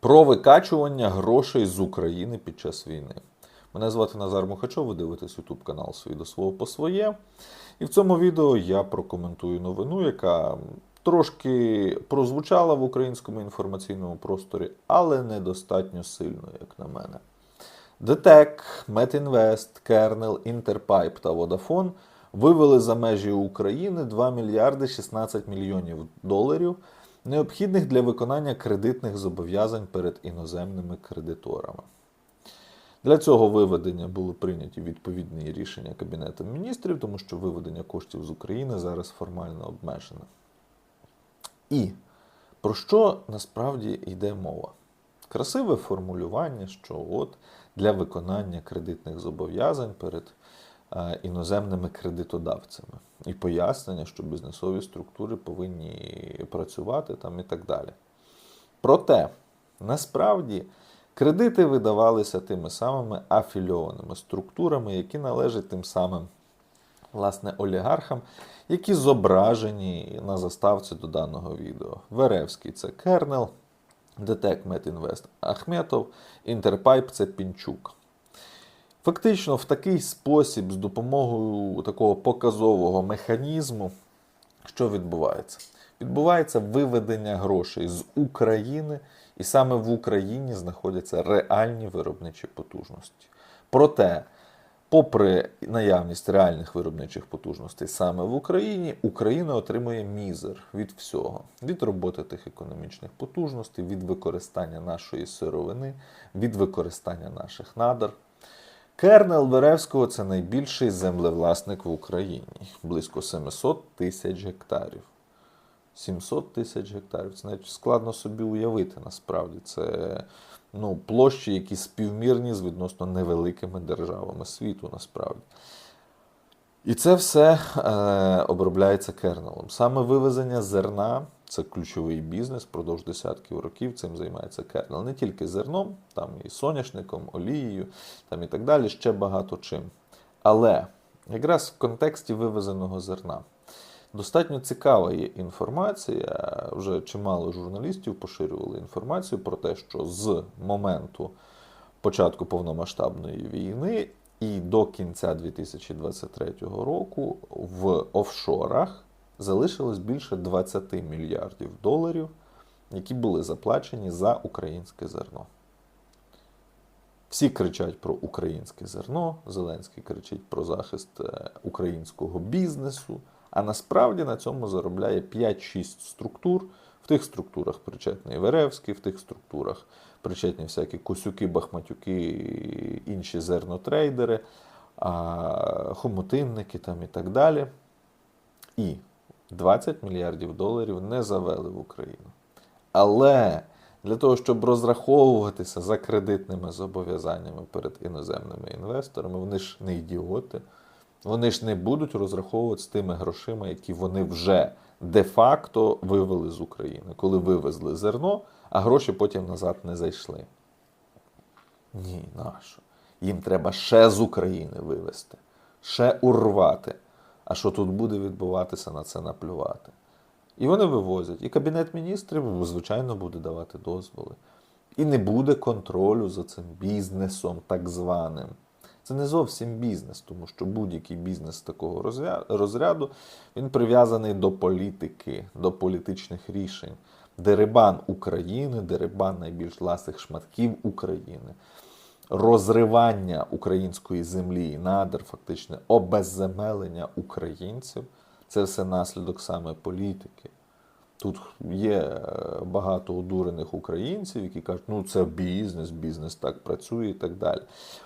Про викачування грошей з України під час війни. Мене звати Назар Мухачов, ви дивитесь YouTube канал «Свій до свого по своє. І в цьому відео я прокоментую новину, яка трошки прозвучала в українському інформаційному просторі, але недостатньо сильно, як на мене. ДТЕК, Метінвест, Кернел, Інтерпайп та Водафон вивели за межі України 2 мільярди 16 мільйонів доларів, необхідних для виконання кредитних зобов'язань перед іноземними кредиторами. Для цього виведення були прийняті відповідні рішення Кабінетом міністрів, тому що виведення коштів з України зараз формально обмежене. І про що насправді йде мова? Красиве формулювання, що от для виконання кредитних зобов'язань перед іноземними кредитодавцями. І пояснення, що бізнесові структури повинні працювати там і так далі. Проте, насправді, кредити видавалися тими самими афільованими структурами, які належать тим самим власне олігархам, які зображені на заставці до даного відео. Веревський це Кернел, ДТЕК Метінвест Ахметов, Інтерпайп це Пінчук. Фактично, в такий спосіб, з допомогою такого показового механізму, що відбувається? Відбувається виведення грошей з України, і саме в Україні знаходяться реальні виробничі потужності. Проте, попри наявність реальних виробничих потужностей саме в Україні, Україна отримує мізер від всього: від роботи тих економічних потужностей, від використання нашої сировини, від використання наших надр. Кернел Веревського це найбільший землевласник в Україні, близько 700 тисяч гектарів. 700 тисяч гектарів. Це навіть складно собі уявити насправді. Це ну, площі, які співмірні з відносно невеликими державами світу, насправді. І це все е, обробляється кернелом. Саме вивезення зерна це ключовий бізнес впродовж десятків років. Цим займається кернел. Не тільки зерном, там і соняшником, олією, там і так далі, ще багато чим. Але якраз в контексті вивезеного зерна. Достатньо цікава є інформація. Вже чимало журналістів поширювали інформацію про те, що з моменту початку повномасштабної війни і до кінця 2023 року в офшорах залишилось більше 20 мільярдів доларів, які були заплачені за українське зерно. Всі кричать про українське зерно, Зеленський кричить про захист е, українського бізнесу. А насправді на цьому заробляє 5-6 структур. В тих структурах причетний Веревський, в тих структурах причетні всякі косюки, бахматюки, інші зернотрейдери, хомутинники там і так далі. І 20 мільярдів доларів не завели в Україну. Але для того, щоб розраховуватися за кредитними зобов'язаннями перед іноземними інвесторами, вони ж не ідіоти. Вони ж не будуть розраховувати з тими грошима, які вони вже де-факто вивели з України, коли вивезли зерно, а гроші потім назад не зайшли. Ні, нащо? Їм треба ще з України вивезти, ще урвати. А що тут буде відбуватися, на це наплювати. І вони вивозять. І Кабінет міністрів, звичайно, буде давати дозволи. І не буде контролю за цим бізнесом, так званим. Це не зовсім бізнес, тому що будь-який бізнес такого розряду він прив'язаний до політики, до політичних рішень. Дерибан України, дерибан найбільш ласих шматків України, розривання української землі і надр, фактичне обезземелення українців це все наслідок саме політики. Тут є е, багато одурених українців, які кажуть, ну це бізнес, бізнес так працює і так далі.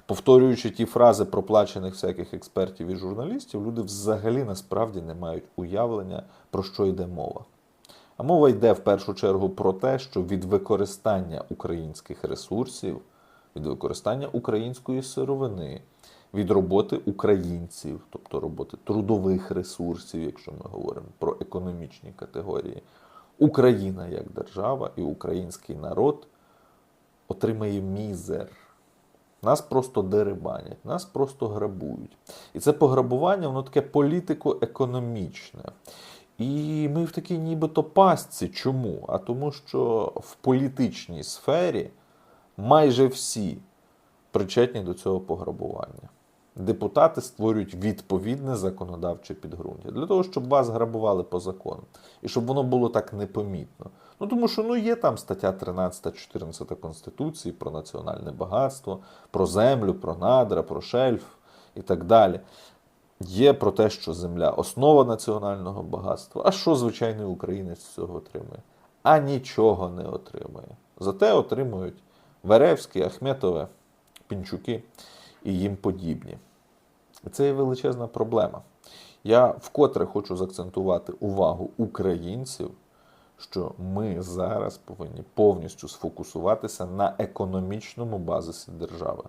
Повторюючи ті фрази проплачених всяких експертів і журналістів, люди взагалі насправді не мають уявлення, про що йде мова. А мова йде в першу чергу про те, що від використання українських ресурсів, від використання української сировини, від роботи українців, тобто роботи трудових ресурсів, якщо ми говоримо про економічні категорії. Україна як держава і український народ отримає мізер. Нас просто дерибанять, нас просто грабують. І це пограбування, воно таке політико-економічне. І ми в такій нібито пастці. Чому? А тому, що в політичній сфері майже всі причетні до цього пограбування. Депутати створюють відповідне законодавче підґрунтя для того, щоб вас грабували по закону. І щоб воно було так непомітно. Ну тому що ну, є там стаття 13, 14 Конституції про національне багатство, про землю, про надра, про шельф і так далі. Є про те, що земля основа національного багатства. А що звичайний українець з цього отримує? А нічого не отримує. Зате отримують Веревські, Ахметове, Пінчуки і їм подібні. Це є величезна проблема. Я вкотре хочу заакцентувати увагу українців, що ми зараз повинні повністю сфокусуватися на економічному базисі держави.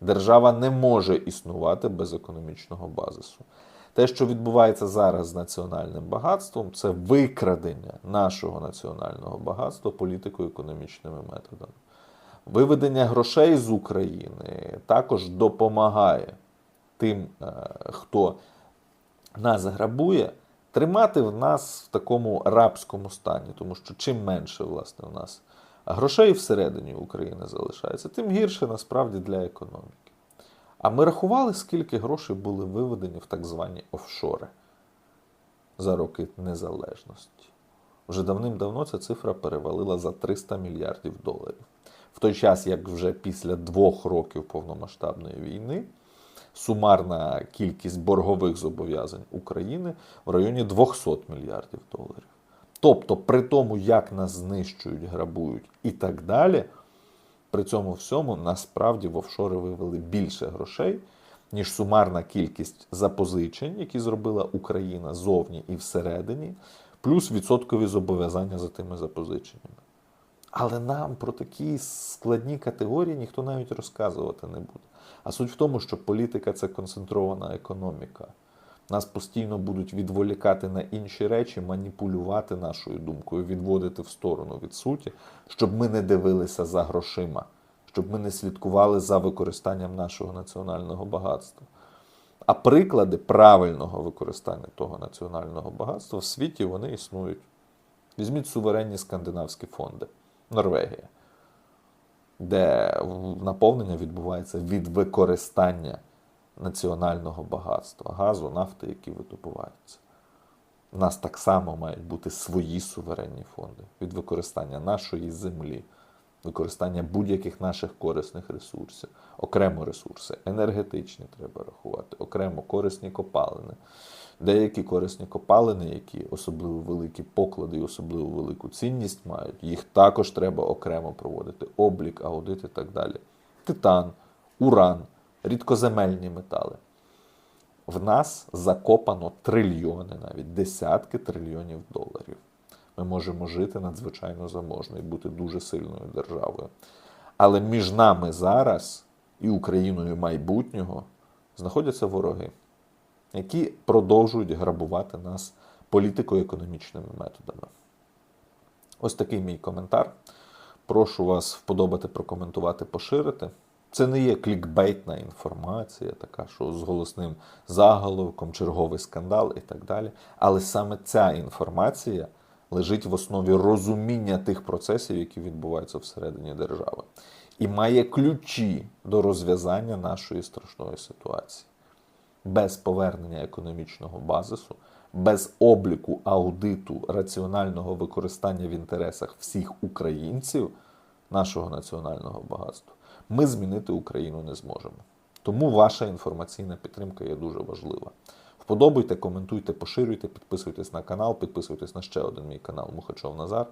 Держава не може існувати без економічного базису. Те, що відбувається зараз з національним багатством, це викрадення нашого національного багатства політико-економічними методами. Виведення грошей з України також допомагає тим, е, хто нас грабує, тримати в нас в такому рабському стані, тому що чим менше власне у нас грошей всередині України залишається, тим гірше насправді для економіки. А ми рахували, скільки грошей були виведені в так звані офшори за роки незалежності. Вже давним-давно ця цифра перевалила за 300 мільярдів доларів. В той час, як вже після двох років повномасштабної війни сумарна кількість боргових зобов'язань України в районі 200 мільярдів доларів. Тобто, при тому, як нас знищують, грабують і так далі, при цьому всьому насправді в офшори вивели більше грошей, ніж сумарна кількість запозичень, які зробила Україна зовні і всередині, плюс відсоткові зобов'язання за тими запозиченнями. Але нам про такі складні категорії ніхто навіть розказувати не буде. А суть в тому, що політика це концентрована економіка. Нас постійно будуть відволікати на інші речі, маніпулювати нашою думкою, відводити в сторону від суті, щоб ми не дивилися за грошима, щоб ми не слідкували за використанням нашого національного багатства. А приклади правильного використання того національного багатства в світі вони існують. Візьміть суверенні скандинавські фонди, Норвегія, де наповнення відбувається від використання національного багатства, газу, нафти, які видобуваються. У нас так само мають бути свої суверенні фонди від використання нашої землі, використання будь-яких наших корисних ресурсів, окремо ресурси, енергетичні треба рахувати, окремо корисні копалини. Деякі корисні копалини, які особливо великі поклади і особливо велику цінність мають, їх також треба окремо проводити. Облік, аудит і так далі. Титан, уран, рідкоземельні метали. В нас закопано трильйони, навіть десятки трильйонів доларів. Ми можемо жити надзвичайно заможно і бути дуже сильною державою. Але між нами зараз і Україною майбутнього знаходяться вороги які продовжують грабувати нас політико-економічними методами. Ось такий мій коментар. Прошу вас вподобати, прокоментувати, поширити. Це не є клікбейтна інформація, така, що з голосним заголовком, черговий скандал і так далі. Але саме ця інформація лежить в основі розуміння тих процесів, які відбуваються всередині держави, і має ключі до розв'язання нашої страшної ситуації без повернення економічного базису, без обліку аудиту раціонального використання в інтересах всіх українців нашого національного багатства, ми змінити Україну не зможемо. Тому ваша інформаційна підтримка є дуже важлива. Вподобайте, коментуйте, поширюйте, підписуйтесь на канал, підписуйтесь на ще один мій канал Мухачов Назар.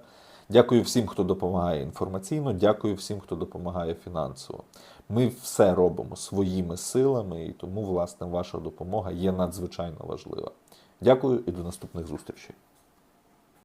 Дякую всім, хто допомагає інформаційно. Дякую всім, хто допомагає фінансово. Ми все робимо своїми силами, і тому, власне, ваша допомога є надзвичайно важлива. Дякую і до наступних зустрічей.